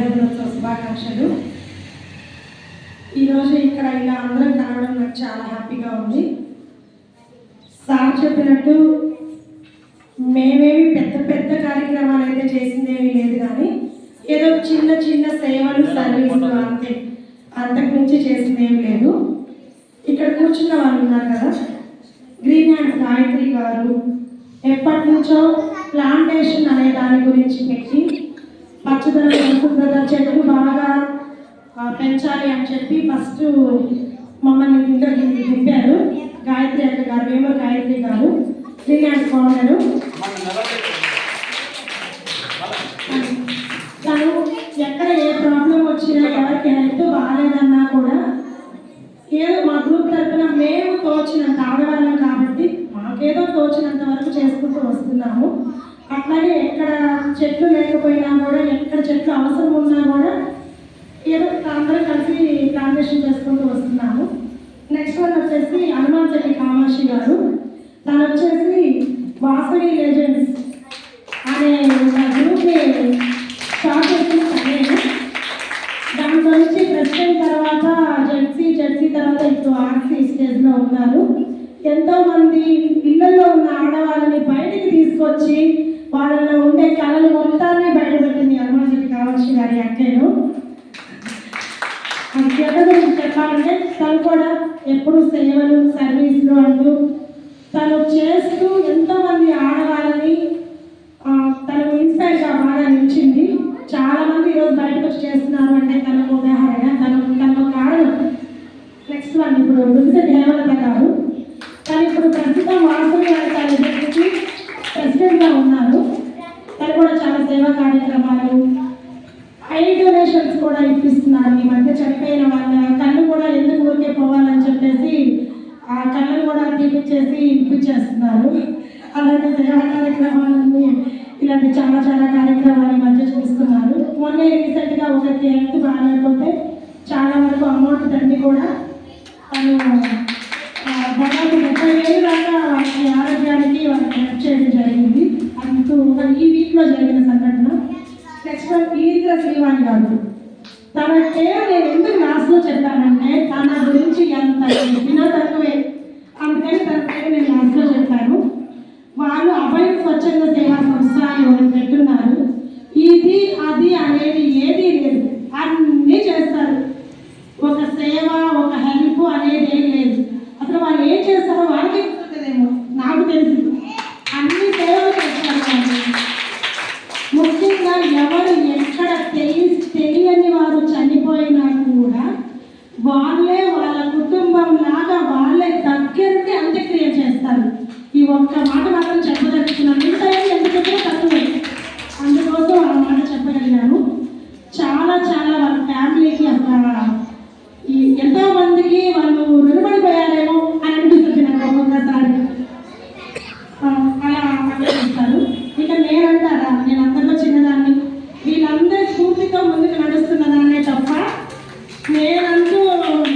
మహిళా దినోత్సవ శుభాకాంక్షలు ఈరోజు ఇక్కడ ఇలా అందరం కలవడం నాకు చాలా హ్యాపీగా ఉంది. సార్ చెప్పినట్టు మేమేమి పెద్ద పెద్ద కార్యక్రమాలు అయితే చేసిందేమీ లేదు కానీ ఏదో చిన్న చిన్న సేవలు సర్వీసులు అంతే. అంతకు మించి చేసిందేం లేదు. ఇక్కడ కూర్చున్న వాళ్ళు ఉన్నారు కదా గ్రీన్ హ్యాండ్ గాయత్రి గారు ఎప్పటి నుంచో ప్లాంటేషన్ అనే దాని గురించి పెట్టి పచ్చదనం పరిశుభ్రత చెట్లు బాగా పెంచాలి అని చెప్పి ఫస్ట్ మమ్మల్ని ఇంట్లోకి తిప్పారు గాయత్రి అక్క గారు మేము గాయత్రి గారు. గ్రీన్ హ్యాండ్స్ ఫౌండరు తను ఎక్కడ ఏ ప్రాబ్లం వచ్చినా ఎవరికి హెల్త్ బాగాలేదన్నా కూడా ఏదో మా గ్రూప్ తరఫున మేము తోచినంత ఆడవాళ్ళం కాబట్టి మాకేదో తోచినంత వరకు చేసుకుంటూ వస్తున్నాము. అట్లాగే ఎక్కడ చెట్లు లేకపోయినా కూడా ఎక్కడ చెట్లు అవసరం ఉన్నా కూడా ఏదో అందరం కలిసి ప్లాంటేషన్ చేసుకుంటూ వస్తున్నాము. నెక్స్ట్ వన్ వచ్చేసి హనుమాన్ చెల్లి కామాక్షి గారు. తను వచ్చేసి వాసవి లెజెండ్స్ అనే ఒక గ్రూప్ని స్టార్ట్ చేసిన తనేను. దాని గురించి ప్రెసిడెంట్ తర్వాత జెడ్సీ జెడ్సీ తర్వాత ఇప్పుడు ఆర్సీ స్టేజ్లో ఉన్నారు. ఎంతో మంది ఇళ్ళలో ఉన్న ఆడవాళ్ళని బయటికి తీసుకొచ్చి వాళ్ళలో ఉండే కళలు మొత్తాన్ని బయటపెట్టింది హనుమాన్ కావచ్చు గారి అక్కను అంత్యత గురించి చెప్పాలంటే తను కూడా ఎప్పుడు సేవలు సర్వీసులు అంటూ తను చేస్తూ ఎంతో మంది ఆడవాళ్ళని తను ఇన్స్పైర్గా బాగా నిలిచింది. చాలా మంది ఈరోజు బయటకు వచ్చి చేస్తున్నారు అంటే తనకు ఉదాహరణ తను తనకు కారణం నెక్స్ట్ వన్ ఇప్పుడు విన్సెంట్ హేమలత గారు తను ఇప్పుడు ప్రస్తుతం వాసవి గారి తన ఎదుర్కొచ్చి ప్రెసిడెంట్గా ఉన్నారు. తను కూడా చాలా సేవా కార్యక్రమాలు ఐ డొనేషన్స్ కూడా ఇప్పిస్తున్నారు. ఈ మధ్య చనిపోయిన వాళ్ళ కళ్ళు కూడా ఎందుకు ఊరికే పోవాలని చెప్పేసి ఆ కళ్ళను కూడా తీపిచ్చేసి ఇప్పించేస్తున్నారు. అలాంటి సేవా కార్యక్రమాలన్నీ ఇలాంటి చాలా చాలా కార్యక్రమాలు మధ్య చూస్తున్నారు. మొన్న రీసెంట్గా ఒకరికి హెల్త్ బాగాలేకపోతే చాలా వరకు అమౌంట్ తండ్రి కూడా తను దాదాపు ముప్పై వేలు దాకా ఆరోగ్యానికి వాళ్ళకి హెల్ప్ చేయడం జరిగింది అంటూ ఒక ఈ వీక్లో జరిగిన సంఘటన నెక్స్ట్ వన్ ఈద్ర శ్రీవాణి గారు తన పేరు నేను ఎందుకు చెప్పాను చెప్పానంటే తన గురించి ఎంత చెప్పినా తక్కువే అందుకని తన పేరు నేను లాస్ట్లో చెప్పాను వాళ్ళు అభయ స్వచ్ఛంద సేవా సంస్థ అని ఒకటి పెట్టున్నారు ఇది అది అనేది ఏది లేదు అన్నీ చేస్తారు ఒక సేవ ఒక హెల్ప్ అనేది ఏం లేదు అసలు వాళ్ళు ఏం చేస్తారో వాళ్ళకి గుర్తుంటుందేమో నాకు తెలుసు అన్ని సేవలు చేస్తారు వాళ్ళు ముఖ్యంగా ఎవరు ఎక్కడ తెలియ తెలియని వారు చనిపోయినా కూడా వాళ్ళే వాళ్ళ కుటుంబం లాగా వాళ్ళే దగ్గరికి అంత్యక్రియ చేస్తారు ఈ ఒక్క మాట మాత్రం చెప్పదలుచుకున్నాను ఇంత ఎందుకు చెప్పినా తక్కువే అందుకోసం ఆ మాట చెప్పగలిగాను చాలా చాలా వాళ్ళ ఫ్యామిలీకి అసలు ఈ ఎంతో మందికి వాళ్ళు రుణపడిపోయారేమో అని అనిపిస్తుంది నాకు ఒక్కొక్కసారి ఆ, అలా ఆలోచిస్తారు ఇక నేనంటారా నేను అందరిలో చిన్నదాన్ని వీళ్ళందరి స్ఫూర్తితో ముందుకు నడుస్తున్నదాన్నే తప్ప నేనంటూ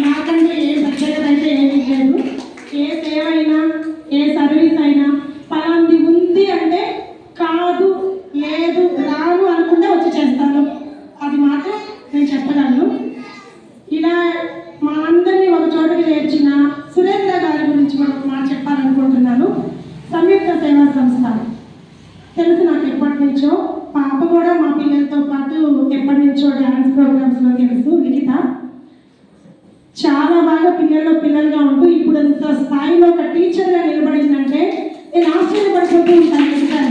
నాకంటూ ఏ ప్రత్యేకత అయితే ఏమీ లేదు ఏ సేవ అయినా ఏ సర్వీస్ అయినా పలాంది ఉంది అంటే కాదు లేదు రాను అనుకుంటే వచ్చి చేస్తాను. అది మాత్రం నేను చెప్పగలను. ఇలా మా అందరినీ ఒక చోటకి చేర్చిన సురేంద్ర గారి గురించి మనం మాట చెప్పాలనుకుంటున్నాను. సంయుక్త సేవా సంస్థ. తెలుసు నాకు ఎప్పటి నుంచో. పాప కూడా మా పిల్లలతో పాటు ఎప్పటి నుంచో డ్యాన్స్ ప్రోగ్రామ్స్లో తెలుసు చాలా బాగా పిల్లల్లో పిల్లలుగా ఉంటూ ఇప్పుడు ఇంత స్థాయిలో ఒక టీచర్గా నిలబడిందంటే నేను ఆశ్చర్యపడిపోతూ ఉంటాను